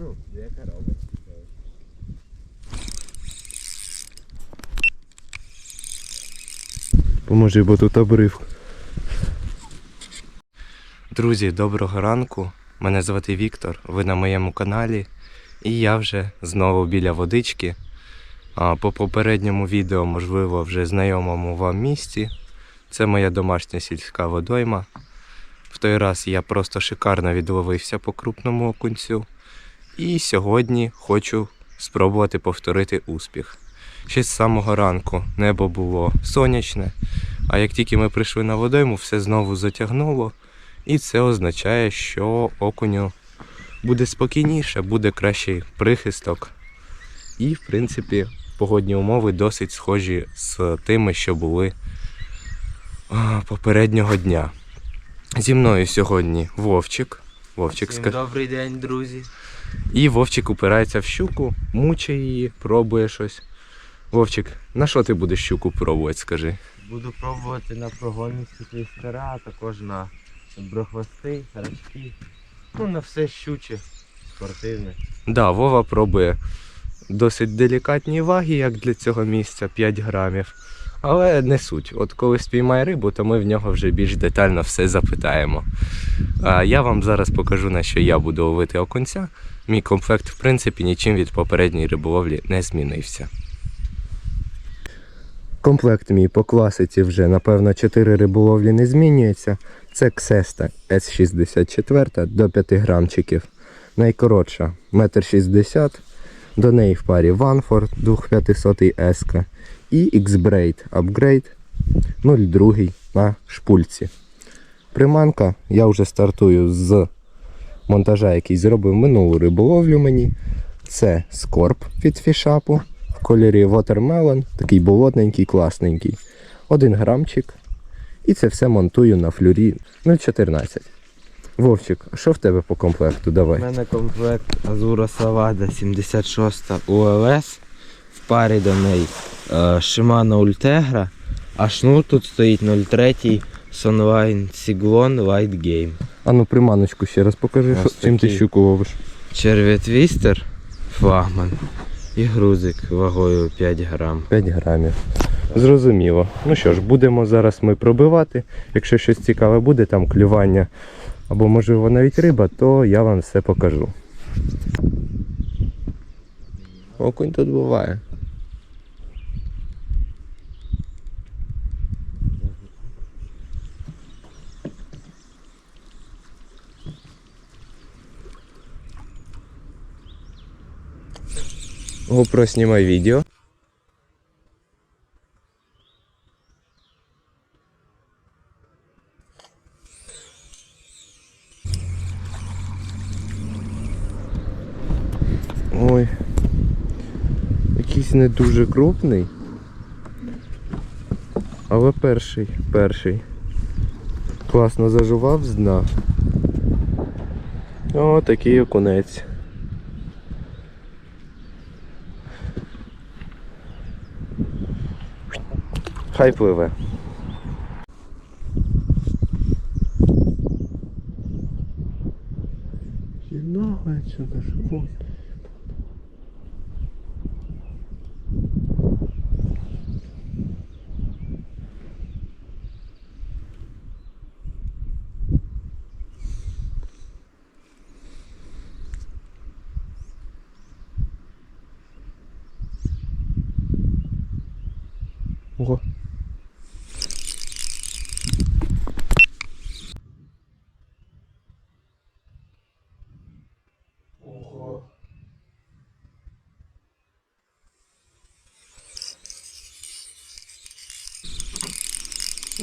Ну, яка робить. Поможи, бо тут обрив. Друзі, доброго ранку. Мене звати Віктор, ви на моєму каналі. І я вже знову біля водички. По попередньому відео, можливо, вже знайомому вам місці. Це моя домашня сільська водойма. В той раз я просто шикарно відловився по крупному окунцю. І сьогодні хочу спробувати повторити успіх. Ще з самого ранку небо було сонячне, а як тільки ми прийшли на водойму, все знову затягнуло. І це означає, що окуню буде спокійніше, буде кращий прихисток. І, в принципі, погодні умови досить схожі з тими, що були попереднього дня. Зі мною сьогодні Вовчик. Вовчик, Всім ска... добрий день, друзі. І Вовчик упирається в щуку, мучає її, пробує щось. Вовчик, на що ти будеш щуку пробувати, скажи? Буду пробувати на прогонницю клістера, а також на брохвости, рачки. Ну, на все щуче, спортивне. Да, Вова пробує досить делікатні ваги, як для цього місця, 5 грамів. Але не суть. От коли спіймає рибу, то ми в нього вже більш детально все запитаємо. А я вам зараз покажу, на що я буду ловити окунця. Мій комплект, в принципі, нічим від попередньої риболовлі не змінився. Комплект мій по класиці вже, напевно, 4 риболовлі не змінюється. Це Ксеста S64 до 5 грамчиків. Найкоротша 1,60 м. До неї в парі Ванфорд 2500 S і X-Braid Upgrade 02 на шпульці. Приманка я вже стартую з монтажа, який зробив минулу риболовлю мені. Це скорб від фішапу в кольорі Watermelon, такий болотненький, класненький. Один грамчик. І це все монтую на флюрі 0,14. Вовчик, що в тебе по комплекту? Давай. У мене комплект Азура Савада 76 ULS. Парі до неї е, Shimano Ultegra, а шнур тут стоїть 03 Sunline Siglon Light Game. А ну приманочку ще раз покажи, що, чим ти щуку ловиш. Черв'ятвістер, флагман і грузик вагою 5 грам. 5 грамів. Зрозуміло. Ну що ж, будемо зараз ми пробивати. Якщо щось цікаве буде, там клювання або можливо навіть риба, то я вам все покажу. Окунь тут буває. GoPro знімай відео. Ой. Якийсь не дуже крупний. Але перший, перший. Класно зажував з дна. О, такий окунець. Хай пливе. Много отсюда живут. Ого.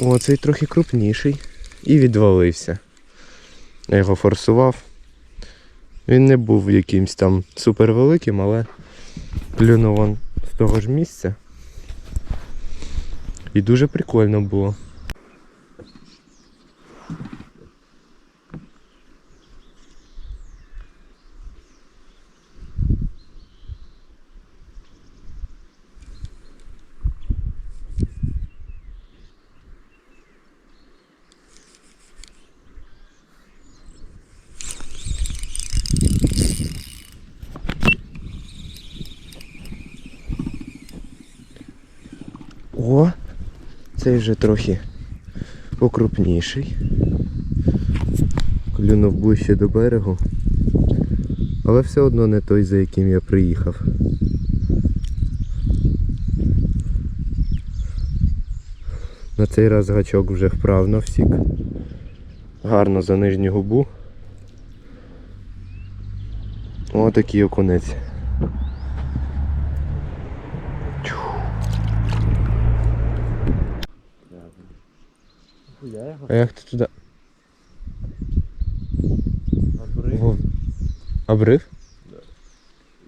О, цей трохи крупніший і відвалився. Я його форсував. Він не був якимсь там супервеликим, але плюнув он з того ж місця. І дуже прикольно було. О, цей вже трохи покрупніший. Клюнув ближче до берегу. Але все одно не той, за яким я приїхав. На цей раз гачок вже вправно всік. Гарно за нижню губу. О, такий окунець. А як ти туди? О, Обрив?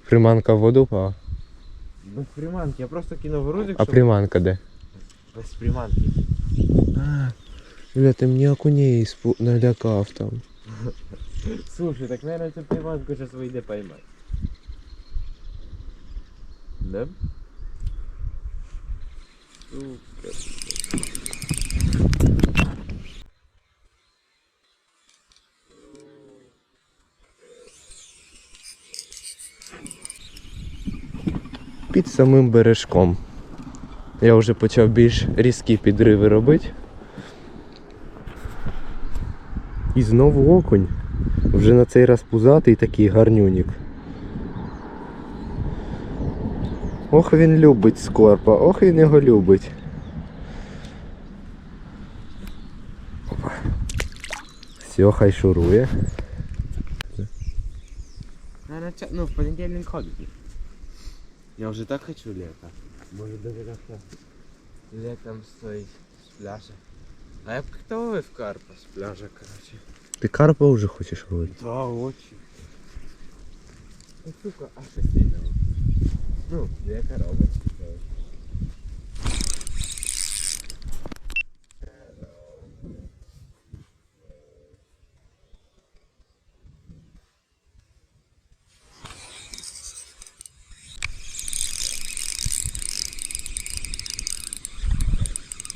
Приманка в воду впала. Без приманки, я просто кинув грузик, А приманка де? без приманки. А, бля, ти мені окуней спу... налякав там. Слушай, так наверное цю приманку зараз вийде поймати. Да? Супер. Під самим бережком. Я вже почав більш різкі підриви робити. І знову окунь. Вже на цей раз пузатий такий гарнюнік. Ох він любить скорпа, ох він його любить. Опа. Все, хай шурує. Ну, в понедельник ходить. Я уже так хочу лето. Может даже как-то летом стоить с пляжа. А я бы как-то ловив карпа с пляжа, короче. Ти карпа вже хочеш ловити? Да, очень. Ну, сука, а что? Ну, две коробочки. короче.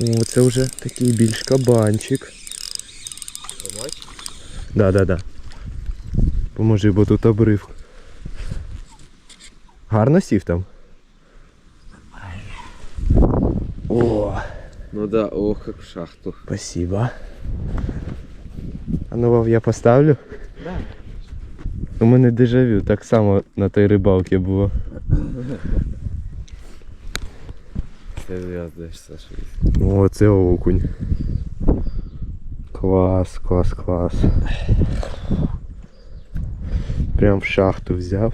О, це вже такий більш кабанчик. Помочь? Да, да, да. Поможи, бо тут обрив. Гарно сів там. О, Ну да, ох, как в шахту. спасибо. А ну Вов, я поставлю. Да. У мене дежавю, так само на той рибалці було. Серьезно, Саша. О, це окунь. Клас, клас, клас. Прям в шахту взяв.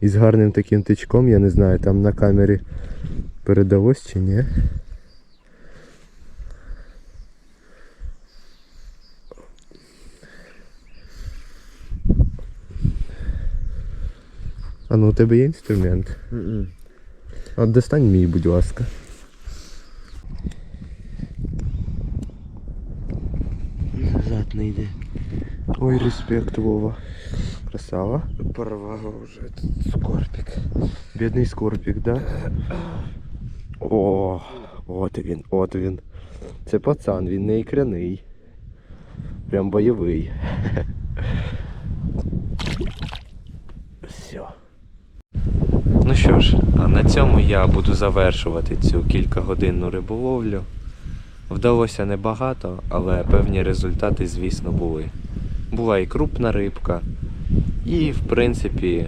І з гарним таким тичком, я не знаю, там на камері передалось чи ні. А ну у тебе є інструмент? От достань мій, будь ласка. Назад не йде. Ой, респект, Вова. Красава. Порвало вже тут скорпик. Бідний скорпік, да? О, от він, от він. Це пацан, він не ікряний. Прям бойовий. Все. Ну що ж, а на цьому я буду завершувати цю кількагодинну риболовлю. Вдалося небагато, але певні результати, звісно, були. Була і крупна рибка, і в принципі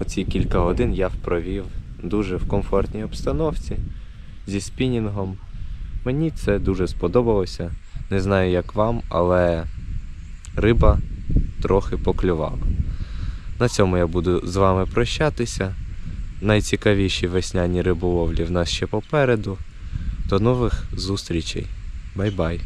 оці кілька годин я провів дуже в комфортній обстановці зі спінінгом. Мені це дуже сподобалося. Не знаю як вам, але риба трохи поклювала. На цьому я буду з вами прощатися. Найцікавіші весняні риболовлі в нас ще попереду. До нових зустрічей. Бай-бай.